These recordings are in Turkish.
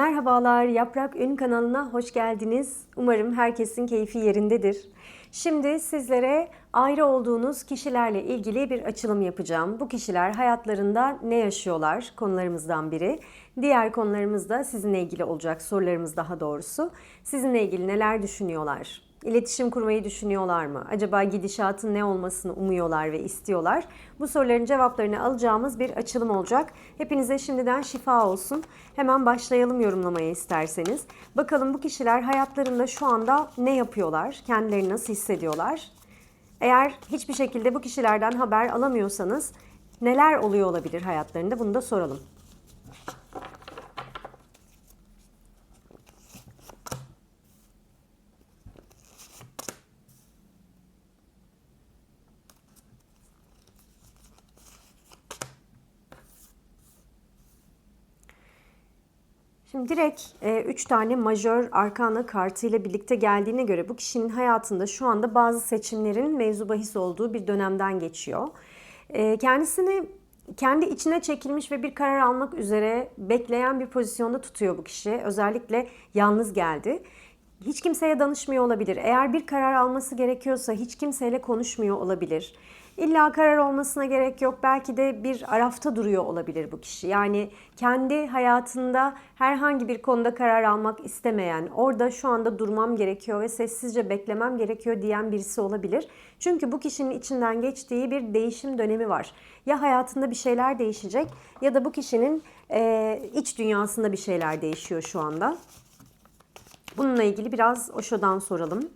Merhabalar, Yaprak Ün kanalına hoş geldiniz. Umarım herkesin keyfi yerindedir. Şimdi sizlere ayrı olduğunuz kişilerle ilgili bir açılım yapacağım. Bu kişiler hayatlarında ne yaşıyorlar konularımızdan biri. Diğer konularımız da sizinle ilgili olacak sorularımız daha doğrusu. Sizinle ilgili neler düşünüyorlar? İletişim kurmayı düşünüyorlar mı? Acaba gidişatın ne olmasını umuyorlar ve istiyorlar? Bu soruların cevaplarını alacağımız bir açılım olacak. Hepinize şimdiden şifa olsun. Hemen başlayalım yorumlamaya isterseniz. Bakalım bu kişiler hayatlarında şu anda ne yapıyorlar? Kendilerini nasıl hissediyorlar? Eğer hiçbir şekilde bu kişilerden haber alamıyorsanız neler oluyor olabilir hayatlarında bunu da soralım. Şimdi direkt 3 tane majör arkana kartı ile birlikte geldiğine göre bu kişinin hayatında şu anda bazı seçimlerin mevzu bahis olduğu bir dönemden geçiyor. E, kendisini kendi içine çekilmiş ve bir karar almak üzere bekleyen bir pozisyonda tutuyor bu kişi. Özellikle yalnız geldi. Hiç kimseye danışmıyor olabilir. Eğer bir karar alması gerekiyorsa hiç kimseyle konuşmuyor olabilir. İlla karar olmasına gerek yok. Belki de bir arafta duruyor olabilir bu kişi. Yani kendi hayatında herhangi bir konuda karar almak istemeyen, orada şu anda durmam gerekiyor ve sessizce beklemem gerekiyor diyen birisi olabilir. Çünkü bu kişinin içinden geçtiği bir değişim dönemi var. Ya hayatında bir şeyler değişecek ya da bu kişinin e, iç dünyasında bir şeyler değişiyor şu anda. Bununla ilgili biraz Osho'dan soralım.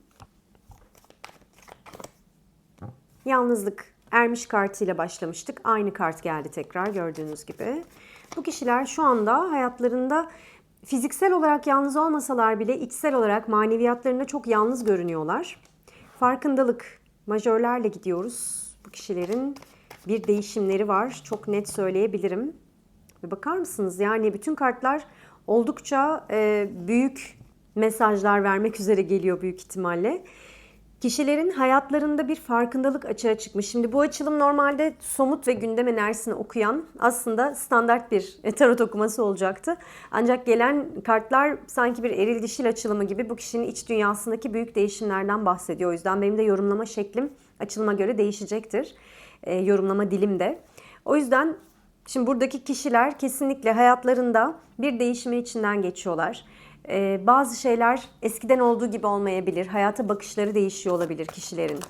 Yalnızlık ermiş kartıyla başlamıştık. Aynı kart geldi tekrar gördüğünüz gibi. Bu kişiler şu anda hayatlarında fiziksel olarak yalnız olmasalar bile içsel olarak maneviyatlarında çok yalnız görünüyorlar. Farkındalık, majörlerle gidiyoruz. Bu kişilerin bir değişimleri var. Çok net söyleyebilirim. Ve bakar mısınız? Yani bütün kartlar oldukça e, büyük mesajlar vermek üzere geliyor büyük ihtimalle. Kişilerin hayatlarında bir farkındalık açığa çıkmış. Şimdi bu açılım normalde somut ve gündem enerjisini okuyan aslında standart bir tarot okuması olacaktı. Ancak gelen kartlar sanki bir eril dişil açılımı gibi bu kişinin iç dünyasındaki büyük değişimlerden bahsediyor. O yüzden benim de yorumlama şeklim açılıma göre değişecektir. E, yorumlama dilim de. O yüzden şimdi buradaki kişiler kesinlikle hayatlarında bir değişimi içinden geçiyorlar ee, bazı şeyler eskiden olduğu gibi olmayabilir. Hayata bakışları değişiyor olabilir kişilerin.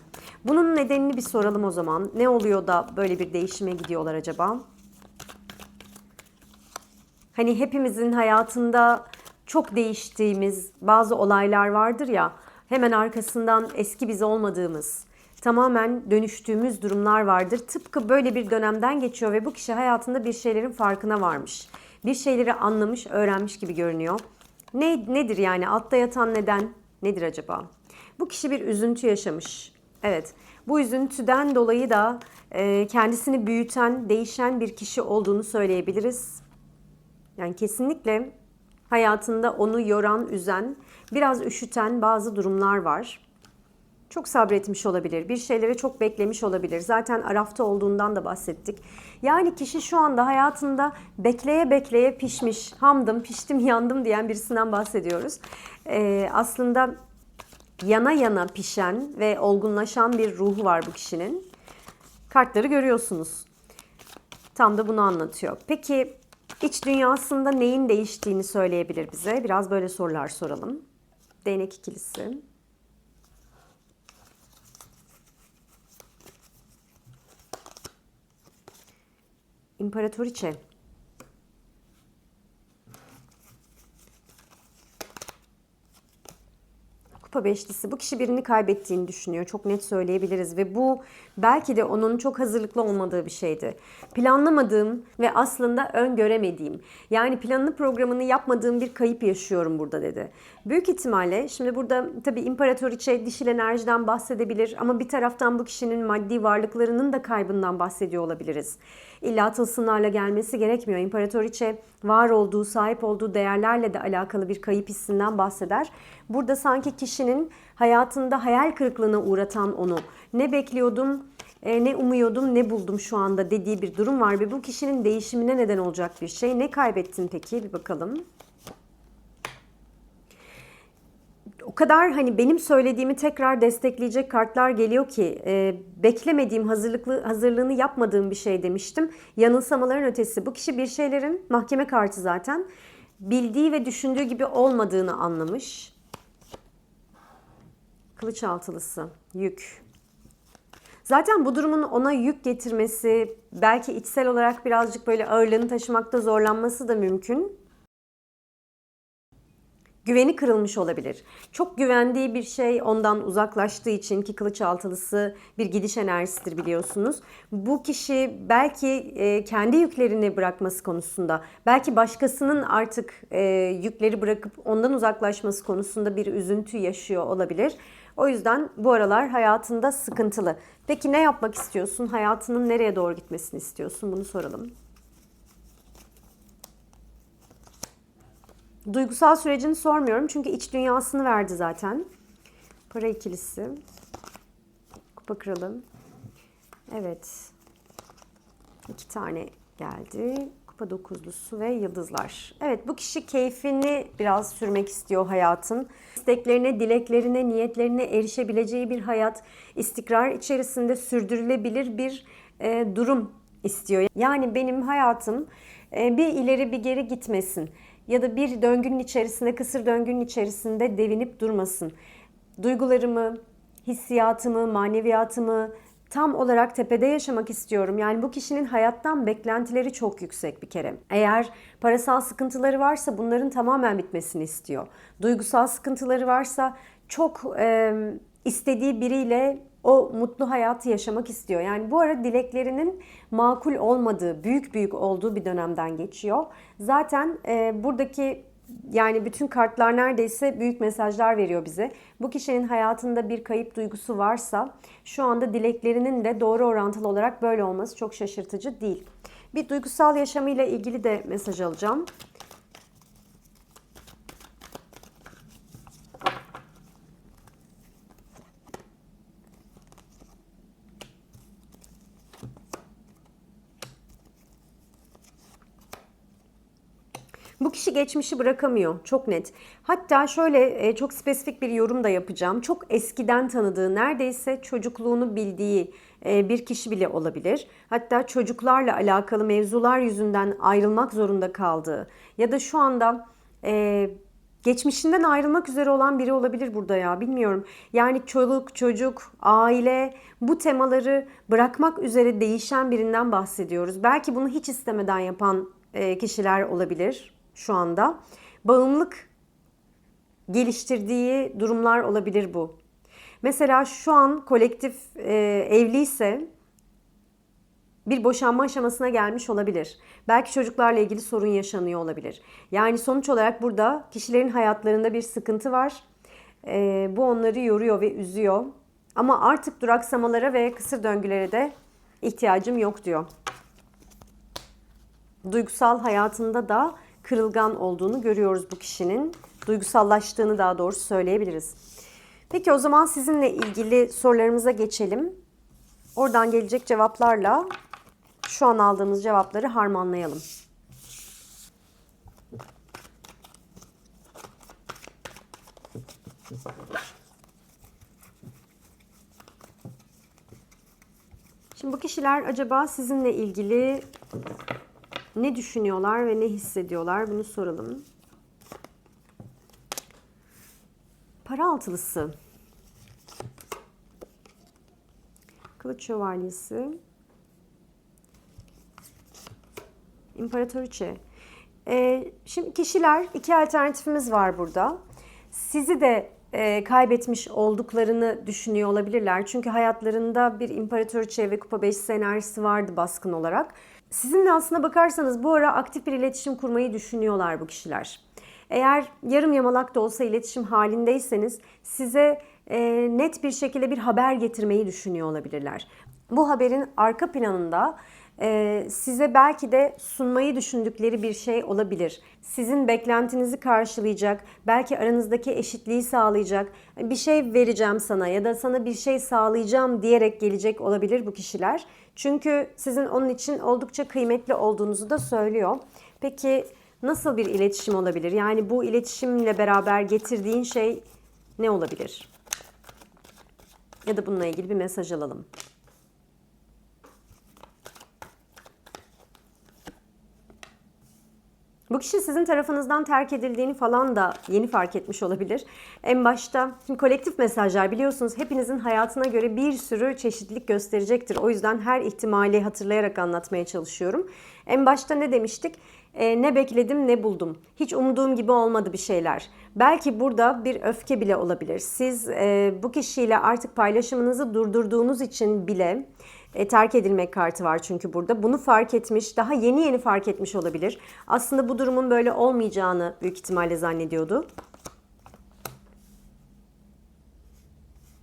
Bunun nedenini bir soralım o zaman. Ne oluyor da böyle bir değişime gidiyorlar acaba? Hani hepimizin hayatında çok değiştiğimiz bazı olaylar vardır ya. Hemen arkasından eski biz olmadığımız, tamamen dönüştüğümüz durumlar vardır. Tıpkı böyle bir dönemden geçiyor ve bu kişi hayatında bir şeylerin farkına varmış. Bir şeyleri anlamış, öğrenmiş gibi görünüyor. Ne, nedir yani altta yatan neden nedir acaba? Bu kişi bir üzüntü yaşamış. Evet bu üzüntüden dolayı da e, kendisini büyüten, değişen bir kişi olduğunu söyleyebiliriz. Yani kesinlikle hayatında onu yoran, üzen, biraz üşüten bazı durumlar var. Çok sabretmiş olabilir. Bir şeylere çok beklemiş olabilir. Zaten arafta olduğundan da bahsettik. Yani kişi şu anda hayatında bekleye bekleye pişmiş, hamdım, piştim, yandım diyen birisinden bahsediyoruz. Ee, aslında yana yana pişen ve olgunlaşan bir ruhu var bu kişinin. Kartları görüyorsunuz. Tam da bunu anlatıyor. Peki iç dünyasında neyin değiştiğini söyleyebilir bize? Biraz böyle sorular soralım. Değnek ikilisi. İmparatoriçe. Kupa beşlisi. Bu kişi birini kaybettiğini düşünüyor. Çok net söyleyebiliriz ve bu belki de onun çok hazırlıklı olmadığı bir şeydi. Planlamadığım ve aslında öngöremediğim yani planını programını yapmadığım bir kayıp yaşıyorum burada dedi. Büyük ihtimalle şimdi burada tabii imparatoriçe dişil enerjiden bahsedebilir ama bir taraftan bu kişinin maddi varlıklarının da kaybından bahsediyor olabiliriz. İlla tılsımlarla gelmesi gerekmiyor. İmparatoriçe var olduğu, sahip olduğu değerlerle de alakalı bir kayıp hissinden bahseder. Burada sanki kişinin hayatında hayal kırıklığına uğratan onu ne bekliyordum, e, ne umuyordum, ne buldum şu anda dediği bir durum var ve bu kişinin değişimine neden olacak bir şey. Ne kaybettin peki? Bir bakalım. o kadar hani benim söylediğimi tekrar destekleyecek kartlar geliyor ki e, beklemediğim hazırlıklı hazırlığını yapmadığım bir şey demiştim. Yanılsamaların ötesi bu kişi bir şeylerin mahkeme kartı zaten bildiği ve düşündüğü gibi olmadığını anlamış. Kılıç altılısı, yük. Zaten bu durumun ona yük getirmesi, belki içsel olarak birazcık böyle ağırlığını taşımakta zorlanması da mümkün. Güveni kırılmış olabilir. Çok güvendiği bir şey ondan uzaklaştığı için ki kılıç altılısı bir gidiş enerjisidir biliyorsunuz. Bu kişi belki e, kendi yüklerini bırakması konusunda, belki başkasının artık e, yükleri bırakıp ondan uzaklaşması konusunda bir üzüntü yaşıyor olabilir. O yüzden bu aralar hayatında sıkıntılı. Peki ne yapmak istiyorsun? Hayatının nereye doğru gitmesini istiyorsun? Bunu soralım. Duygusal sürecini sormuyorum çünkü iç dünyasını verdi zaten. Para ikilisi. Kupa kralı. Evet. İki tane geldi. Kupa dokuzlusu ve yıldızlar. Evet bu kişi keyfini biraz sürmek istiyor hayatın. İsteklerine, dileklerine, niyetlerine erişebileceği bir hayat, istikrar içerisinde sürdürülebilir bir e, durum istiyor. Yani benim hayatım e, bir ileri bir geri gitmesin ya da bir döngünün içerisinde, kısır döngünün içerisinde devinip durmasın. Duygularımı, hissiyatımı, maneviyatımı tam olarak tepede yaşamak istiyorum. Yani bu kişinin hayattan beklentileri çok yüksek bir kere. Eğer parasal sıkıntıları varsa bunların tamamen bitmesini istiyor. Duygusal sıkıntıları varsa çok e, istediği biriyle o mutlu hayatı yaşamak istiyor. Yani bu ara dileklerinin makul olmadığı, büyük büyük olduğu bir dönemden geçiyor. Zaten e, buradaki yani bütün kartlar neredeyse büyük mesajlar veriyor bize. Bu kişinin hayatında bir kayıp duygusu varsa şu anda dileklerinin de doğru orantılı olarak böyle olması çok şaşırtıcı değil. Bir duygusal yaşamıyla ilgili de mesaj alacağım. Bu geçmişi bırakamıyor. Çok net. Hatta şöyle e, çok spesifik bir yorum da yapacağım. Çok eskiden tanıdığı, neredeyse çocukluğunu bildiği e, bir kişi bile olabilir. Hatta çocuklarla alakalı mevzular yüzünden ayrılmak zorunda kaldığı ya da şu anda e, geçmişinden ayrılmak üzere olan biri olabilir burada ya bilmiyorum. Yani çoluk, çocuk, aile bu temaları bırakmak üzere değişen birinden bahsediyoruz. Belki bunu hiç istemeden yapan kişiler olabilir şu anda. Bağımlılık geliştirdiği durumlar olabilir bu. Mesela şu an kolektif e, evliyse bir boşanma aşamasına gelmiş olabilir. Belki çocuklarla ilgili sorun yaşanıyor olabilir. Yani sonuç olarak burada kişilerin hayatlarında bir sıkıntı var. E, bu onları yoruyor ve üzüyor. Ama artık duraksamalara ve kısır döngülere de ihtiyacım yok diyor. Duygusal hayatında da kırılgan olduğunu görüyoruz bu kişinin. Duygusallaştığını daha doğrusu söyleyebiliriz. Peki o zaman sizinle ilgili sorularımıza geçelim. Oradan gelecek cevaplarla şu an aldığımız cevapları harmanlayalım. Şimdi bu kişiler acaba sizinle ilgili ne düşünüyorlar ve ne hissediyorlar bunu soralım. Para altılısı. Kılıç şövalyesi. İmparatoriçe. Ee, şimdi kişiler iki alternatifimiz var burada. Sizi de e, kaybetmiş olduklarını düşünüyor olabilirler. Çünkü hayatlarında bir imparatoriçe ve kupa 5 enerjisi vardı baskın olarak. Sizinle aslına bakarsanız bu ara aktif bir iletişim kurmayı düşünüyorlar bu kişiler. Eğer yarım yamalak da olsa iletişim halindeyseniz size e, net bir şekilde bir haber getirmeyi düşünüyor olabilirler. Bu haberin arka planında e, size belki de sunmayı düşündükleri bir şey olabilir. Sizin beklentinizi karşılayacak, belki aranızdaki eşitliği sağlayacak, bir şey vereceğim sana ya da sana bir şey sağlayacağım diyerek gelecek olabilir bu kişiler. Çünkü sizin onun için oldukça kıymetli olduğunuzu da söylüyor. Peki nasıl bir iletişim olabilir? Yani bu iletişimle beraber getirdiğin şey Ne olabilir? Ya da bununla ilgili bir mesaj alalım. Bu kişi sizin tarafınızdan terk edildiğini falan da yeni fark etmiş olabilir. En başta şimdi kolektif mesajlar biliyorsunuz hepinizin hayatına göre bir sürü çeşitlilik gösterecektir. O yüzden her ihtimali hatırlayarak anlatmaya çalışıyorum. En başta ne demiştik? Ee, ne bekledim ne buldum. Hiç umduğum gibi olmadı bir şeyler. Belki burada bir öfke bile olabilir. Siz e, bu kişiyle artık paylaşımınızı durdurduğunuz için bile e, terk edilmek kartı var çünkü burada. Bunu fark etmiş, daha yeni yeni fark etmiş olabilir. Aslında bu durumun böyle olmayacağını büyük ihtimalle zannediyordu.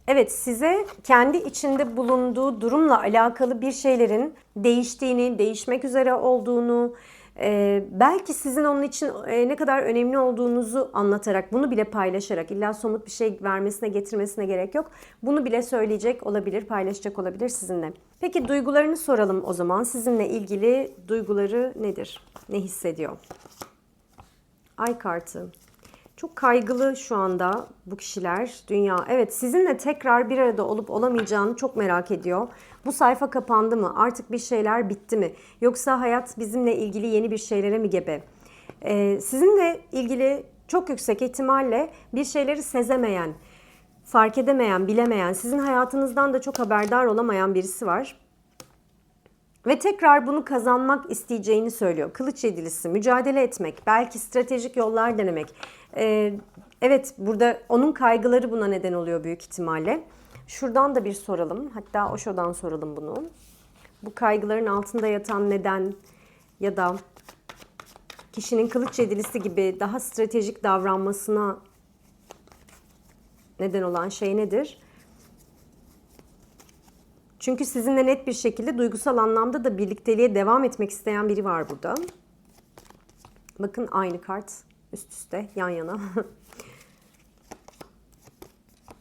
Evet size kendi içinde bulunduğu durumla alakalı bir şeylerin değiştiğini, değişmek üzere olduğunu, e, belki sizin onun için e, ne kadar önemli olduğunuzu anlatarak, bunu bile paylaşarak, illa somut bir şey vermesine, getirmesine gerek yok. Bunu bile söyleyecek olabilir, paylaşacak olabilir sizinle. Peki duygularını soralım o zaman. Sizinle ilgili duyguları nedir? Ne hissediyor? Ay kartı. Çok kaygılı şu anda bu kişiler, dünya. Evet sizinle tekrar bir arada olup olamayacağını çok merak ediyor. Bu sayfa kapandı mı? Artık bir şeyler bitti mi? Yoksa hayat bizimle ilgili yeni bir şeylere mi gebe? Ee, sizinle ilgili çok yüksek ihtimalle bir şeyleri sezemeyen, fark edemeyen, bilemeyen, sizin hayatınızdan da çok haberdar olamayan birisi var. Ve tekrar bunu kazanmak isteyeceğini söylüyor. Kılıç yedilisi, mücadele etmek, belki stratejik yollar denemek. Ee, evet burada onun kaygıları buna neden oluyor büyük ihtimalle. Şuradan da bir soralım. Hatta Osho'dan soralım bunu. Bu kaygıların altında yatan neden ya da kişinin kılıç yedilisi gibi daha stratejik davranmasına neden olan şey nedir? Çünkü sizinle net bir şekilde duygusal anlamda da birlikteliğe devam etmek isteyen biri var burada. Bakın aynı kart üst üste yan yana.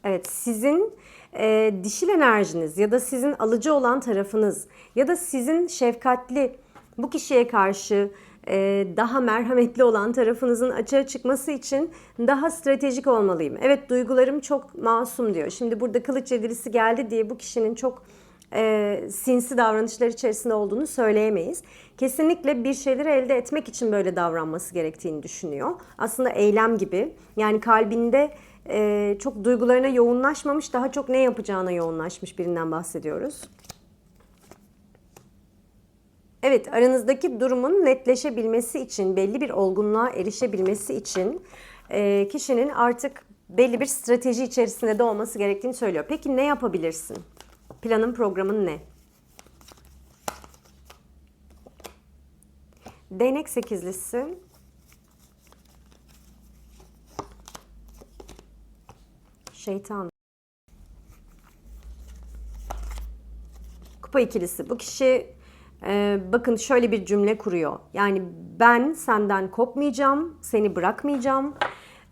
evet sizin e, dişil enerjiniz ya da sizin alıcı olan tarafınız ya da sizin şefkatli bu kişiye karşı e, daha merhametli olan tarafınızın açığa çıkması için daha stratejik olmalıyım. Evet duygularım çok masum diyor. Şimdi burada kılıç yedilisi geldi diye bu kişinin çok e, sinsi davranışlar içerisinde olduğunu söyleyemeyiz. Kesinlikle bir şeyleri elde etmek için böyle davranması gerektiğini düşünüyor. Aslında eylem gibi. Yani kalbinde e, çok duygularına yoğunlaşmamış, daha çok ne yapacağına yoğunlaşmış birinden bahsediyoruz. Evet, aranızdaki durumun netleşebilmesi için, belli bir olgunluğa erişebilmesi için e, kişinin artık belli bir strateji içerisinde de olması gerektiğini söylüyor. Peki ne yapabilirsin? Planın, programın ne? Değnek sekizlisi. Şeytan. Kupa ikilisi. Bu kişi e, bakın şöyle bir cümle kuruyor. Yani ben senden kopmayacağım, seni bırakmayacağım.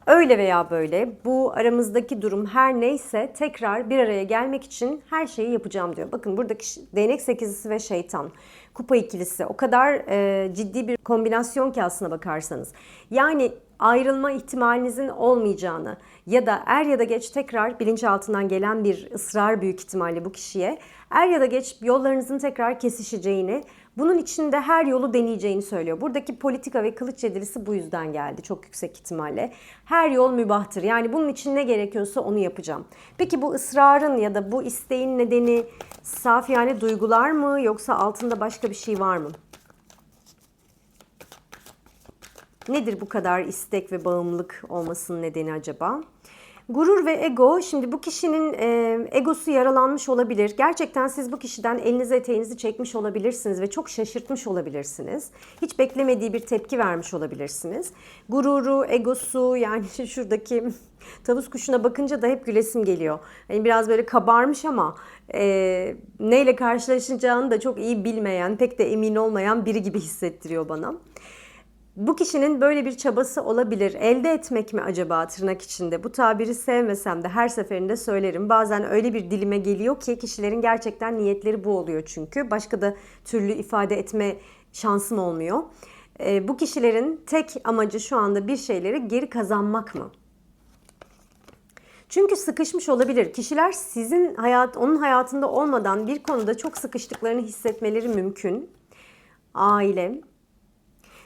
Öyle veya böyle bu aramızdaki durum her neyse tekrar bir araya gelmek için her şeyi yapacağım diyor. Bakın buradaki değnek sekizlisi ve şeytan kupa ikilisi o kadar e, ciddi bir kombinasyon ki aslına bakarsanız. Yani ayrılma ihtimalinizin olmayacağını ya da er ya da geç tekrar bilinçaltından gelen bir ısrar büyük ihtimalle bu kişiye er ya da geç yollarınızın tekrar kesişeceğini bunun içinde her yolu deneyeceğini söylüyor. Buradaki politika ve kılıç yedilisi bu yüzden geldi çok yüksek ihtimalle. Her yol mübahtır. Yani bunun için ne gerekiyorsa onu yapacağım. Peki bu ısrarın ya da bu isteğin nedeni saf yani duygular mı yoksa altında başka bir şey var mı? Nedir bu kadar istek ve bağımlılık olmasının nedeni acaba? Gurur ve ego, şimdi bu kişinin e, egosu yaralanmış olabilir. Gerçekten siz bu kişiden elinizi eteğinizi çekmiş olabilirsiniz ve çok şaşırtmış olabilirsiniz. Hiç beklemediği bir tepki vermiş olabilirsiniz. Gururu, egosu yani şuradaki tavus kuşuna bakınca da hep gülesim geliyor. Yani biraz böyle kabarmış ama e, neyle karşılaşacağını da çok iyi bilmeyen, pek de emin olmayan biri gibi hissettiriyor bana. Bu kişinin böyle bir çabası olabilir. Elde etmek mi acaba tırnak içinde? Bu tabiri sevmesem de her seferinde söylerim. Bazen öyle bir dilime geliyor ki kişilerin gerçekten niyetleri bu oluyor çünkü. Başka da türlü ifade etme şansım olmuyor. E, bu kişilerin tek amacı şu anda bir şeyleri geri kazanmak mı? Çünkü sıkışmış olabilir. Kişiler sizin hayat onun hayatında olmadan bir konuda çok sıkıştıklarını hissetmeleri mümkün. Aile,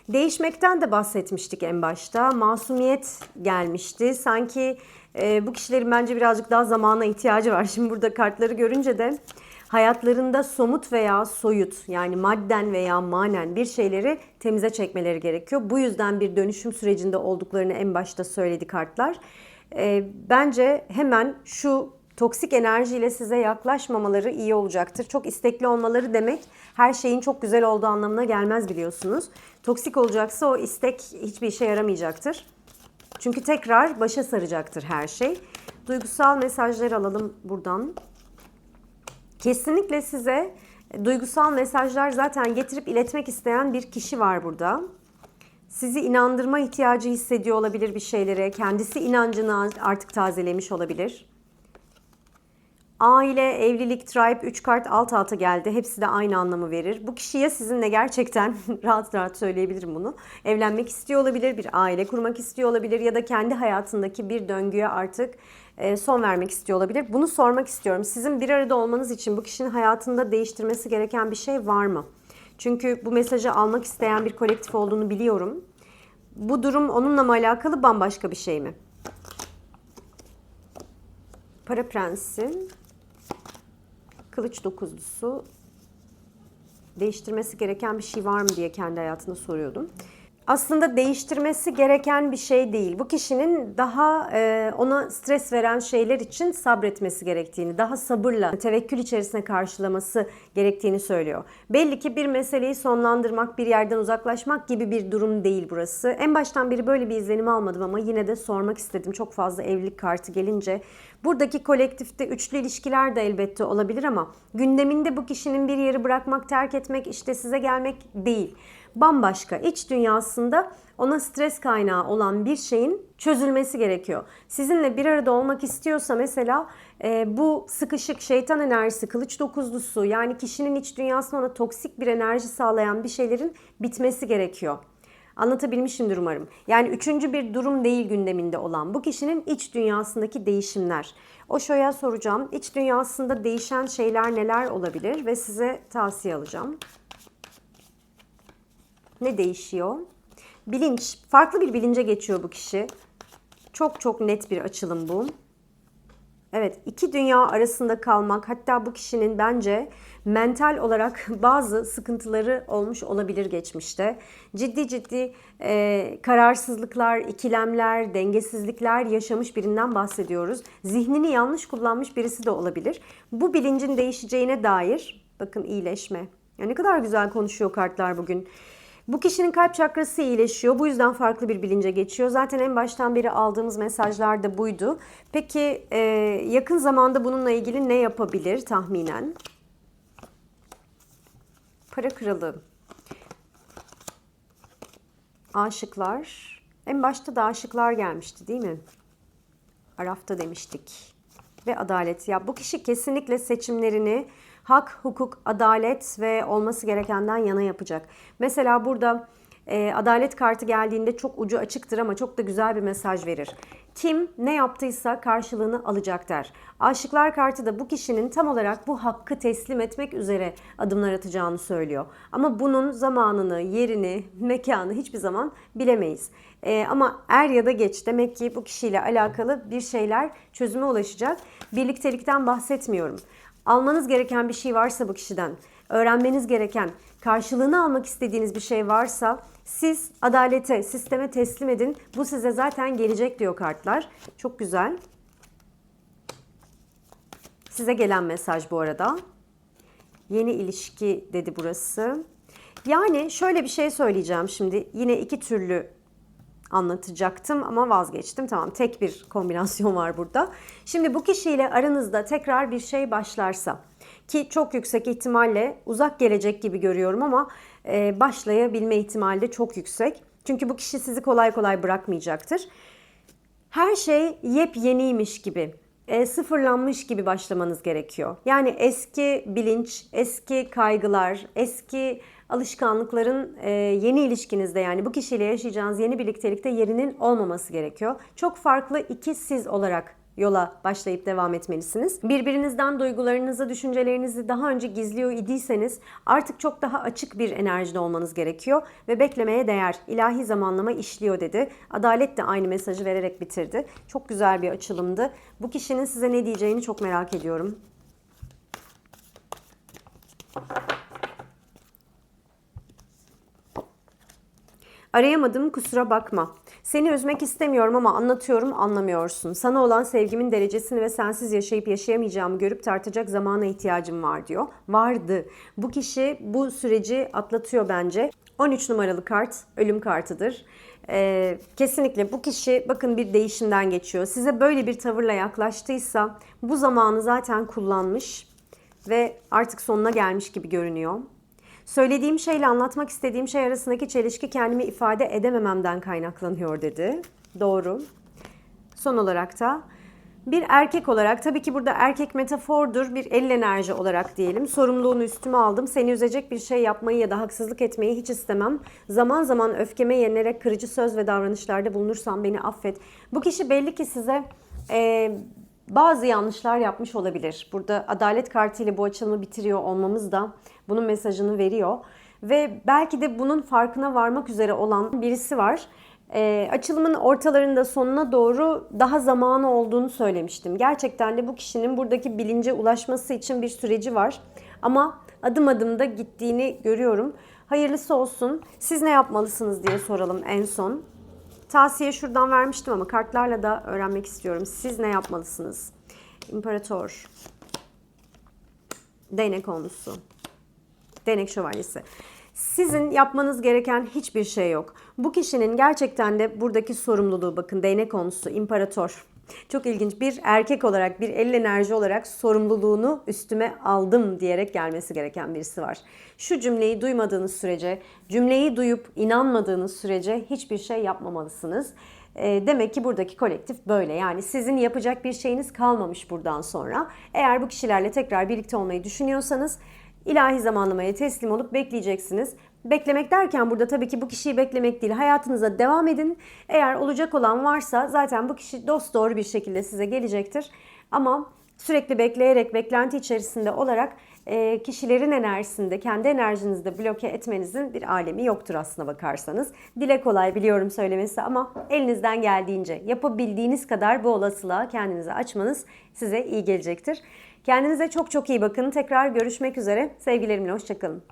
Değişmekten de bahsetmiştik en başta. Masumiyet gelmişti. Sanki e, bu kişilerin bence birazcık daha zamana ihtiyacı var. Şimdi burada kartları görünce de hayatlarında somut veya soyut yani madden veya manen bir şeyleri temize çekmeleri gerekiyor. Bu yüzden bir dönüşüm sürecinde olduklarını en başta söyledi kartlar. E, bence hemen şu toksik enerjiyle size yaklaşmamaları iyi olacaktır. Çok istekli olmaları demek her şeyin çok güzel olduğu anlamına gelmez biliyorsunuz. Toksik olacaksa o istek hiçbir işe yaramayacaktır. Çünkü tekrar başa saracaktır her şey. Duygusal mesajlar alalım buradan. Kesinlikle size duygusal mesajlar zaten getirip iletmek isteyen bir kişi var burada. Sizi inandırma ihtiyacı hissediyor olabilir bir şeylere. Kendisi inancını artık tazelemiş olabilir. Aile, evlilik, tribe 3 kart alt alta geldi. Hepsi de aynı anlamı verir. Bu kişiye sizinle gerçekten rahat rahat söyleyebilirim bunu. Evlenmek istiyor olabilir, bir aile kurmak istiyor olabilir ya da kendi hayatındaki bir döngüye artık e, son vermek istiyor olabilir. Bunu sormak istiyorum. Sizin bir arada olmanız için bu kişinin hayatında değiştirmesi gereken bir şey var mı? Çünkü bu mesajı almak isteyen bir kolektif olduğunu biliyorum. Bu durum onunla mı alakalı bambaşka bir şey mi? Para Prensi, Kılıç dokuzlusu değiştirmesi gereken bir şey var mı diye kendi hayatında soruyordum. Aslında değiştirmesi gereken bir şey değil. Bu kişinin daha e, ona stres veren şeyler için sabretmesi gerektiğini, daha sabırla, tevekkül içerisine karşılaması gerektiğini söylüyor. Belli ki bir meseleyi sonlandırmak, bir yerden uzaklaşmak gibi bir durum değil burası. En baştan beri böyle bir izlenim almadım ama yine de sormak istedim. Çok fazla evlilik kartı gelince Buradaki kolektifte üçlü ilişkiler de elbette olabilir ama gündeminde bu kişinin bir yeri bırakmak, terk etmek, işte size gelmek değil. Bambaşka iç dünyasında ona stres kaynağı olan bir şeyin çözülmesi gerekiyor. Sizinle bir arada olmak istiyorsa mesela e, bu sıkışık şeytan enerjisi, kılıç dokuzlusu yani kişinin iç dünyasına ona toksik bir enerji sağlayan bir şeylerin bitmesi gerekiyor. Anlatabilmişimdir umarım. Yani üçüncü bir durum değil gündeminde olan bu kişinin iç dünyasındaki değişimler. O şoya soracağım. İç dünyasında değişen şeyler neler olabilir ve size tavsiye alacağım. Ne değişiyor? Bilinç. Farklı bir bilince geçiyor bu kişi. Çok çok net bir açılım bu. Evet, iki dünya arasında kalmak hatta bu kişinin bence mental olarak bazı sıkıntıları olmuş olabilir geçmişte. Ciddi ciddi e, kararsızlıklar, ikilemler, dengesizlikler yaşamış birinden bahsediyoruz. Zihnini yanlış kullanmış birisi de olabilir. Bu bilincin değişeceğine dair bakın iyileşme. Ya ne kadar güzel konuşuyor kartlar bugün. Bu kişinin kalp çakrası iyileşiyor. Bu yüzden farklı bir bilince geçiyor. Zaten en baştan beri aldığımız mesajlar da buydu. Peki e, yakın zamanda bununla ilgili ne yapabilir tahminen? Para kralı. Aşıklar. En başta da aşıklar gelmişti değil mi? Araf'ta demiştik. Ve adalet. Ya bu kişi kesinlikle seçimlerini hak, hukuk, adalet ve olması gerekenden yana yapacak. Mesela burada e, adalet kartı geldiğinde çok ucu açıktır ama çok da güzel bir mesaj verir. Kim ne yaptıysa karşılığını alacak der. Aşıklar kartı da bu kişinin tam olarak bu hakkı teslim etmek üzere adımlar atacağını söylüyor. Ama bunun zamanını, yerini, mekanı hiçbir zaman bilemeyiz. Ee, ama er ya da geç demek ki bu kişiyle alakalı bir şeyler çözüme ulaşacak. Birliktelikten bahsetmiyorum. Almanız gereken bir şey varsa bu kişiden, öğrenmeniz gereken, karşılığını almak istediğiniz bir şey varsa siz adalete, sisteme teslim edin. Bu size zaten gelecek diyor kartlar. Çok güzel. Size gelen mesaj bu arada. Yeni ilişki dedi burası. Yani şöyle bir şey söyleyeceğim şimdi. Yine iki türlü anlatacaktım ama vazgeçtim. Tamam tek bir kombinasyon var burada. Şimdi bu kişiyle aranızda tekrar bir şey başlarsa ki çok yüksek ihtimalle uzak gelecek gibi görüyorum ama e, başlayabilme ihtimali de çok yüksek. Çünkü bu kişi sizi kolay kolay bırakmayacaktır. Her şey yepyeniymiş gibi, e, sıfırlanmış gibi başlamanız gerekiyor. Yani eski bilinç, eski kaygılar, eski alışkanlıkların e, yeni ilişkinizde yani bu kişiyle yaşayacağınız yeni birliktelikte yerinin olmaması gerekiyor. Çok farklı iki siz olarak yola başlayıp devam etmelisiniz. Birbirinizden duygularınızı, düşüncelerinizi daha önce gizliyor idiyseniz artık çok daha açık bir enerjide olmanız gerekiyor ve beklemeye değer. İlahi zamanlama işliyor dedi. Adalet de aynı mesajı vererek bitirdi. Çok güzel bir açılımdı. Bu kişinin size ne diyeceğini çok merak ediyorum. Arayamadım kusura bakma. Seni üzmek istemiyorum ama anlatıyorum anlamıyorsun. Sana olan sevgimin derecesini ve sensiz yaşayıp yaşayamayacağımı görüp tartacak zamana ihtiyacım var diyor. Vardı. Bu kişi bu süreci atlatıyor bence. 13 numaralı kart ölüm kartıdır. Ee, kesinlikle bu kişi bakın bir değişimden geçiyor. Size böyle bir tavırla yaklaştıysa bu zamanı zaten kullanmış ve artık sonuna gelmiş gibi görünüyor. Söylediğim şeyle anlatmak istediğim şey arasındaki çelişki kendimi ifade edemememden kaynaklanıyor dedi. Doğru. Son olarak da bir erkek olarak tabii ki burada erkek metafordur bir el enerji olarak diyelim. Sorumluluğunu üstüme aldım. Seni üzecek bir şey yapmayı ya da haksızlık etmeyi hiç istemem. Zaman zaman öfkeme yenilerek kırıcı söz ve davranışlarda bulunursam beni affet. Bu kişi belli ki size e, bazı yanlışlar yapmış olabilir. Burada adalet kartıyla bu açılımı bitiriyor olmamız da bunun mesajını veriyor. Ve belki de bunun farkına varmak üzere olan birisi var. Ee, açılımın ortalarında sonuna doğru daha zamanı olduğunu söylemiştim. Gerçekten de bu kişinin buradaki bilince ulaşması için bir süreci var. Ama adım adım da gittiğini görüyorum. Hayırlısı olsun. Siz ne yapmalısınız diye soralım en son. Tavsiye şuradan vermiştim ama kartlarla da öğrenmek istiyorum. Siz ne yapmalısınız? İmparator. Değnek onlusu. Değnek şövalyesi. Sizin yapmanız gereken hiçbir şey yok. Bu kişinin gerçekten de buradaki sorumluluğu bakın değnek konusu imparator. Çok ilginç bir erkek olarak bir el enerji olarak sorumluluğunu üstüme aldım diyerek gelmesi gereken birisi var. Şu cümleyi duymadığınız sürece, cümleyi duyup inanmadığınız sürece hiçbir şey yapmamalısınız. E, demek ki buradaki kolektif böyle. Yani sizin yapacak bir şeyiniz kalmamış buradan sonra. Eğer bu kişilerle tekrar birlikte olmayı düşünüyorsanız ilahi zamanlamaya teslim olup bekleyeceksiniz. Beklemek derken burada tabii ki bu kişiyi beklemek değil. Hayatınıza devam edin. Eğer olacak olan varsa zaten bu kişi dost doğru bir şekilde size gelecektir. Ama sürekli bekleyerek, beklenti içerisinde olarak e, kişilerin enerjisinde, kendi enerjinizde bloke etmenizin bir alemi yoktur aslına bakarsanız. Dile kolay biliyorum söylemesi ama elinizden geldiğince yapabildiğiniz kadar bu olasılığa kendinizi açmanız size iyi gelecektir. Kendinize çok çok iyi bakın. Tekrar görüşmek üzere. Sevgilerimle hoşçakalın.